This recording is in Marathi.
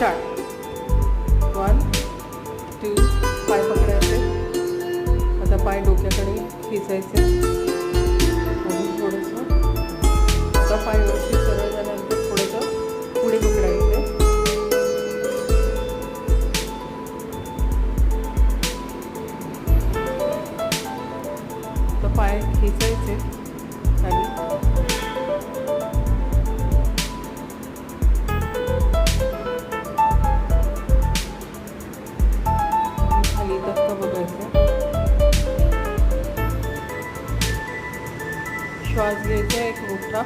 स्टार्ट वन टू पाय पकडायचे आता पाय डोक्याकडे खिचायचे थोडंसं आता पाय व्यवस्थित सरळ झाल्यानंतर थोडंसं पुढे पकडायचे. आता पाय खिचायचे श्वास घ्यायचा एक मोठा.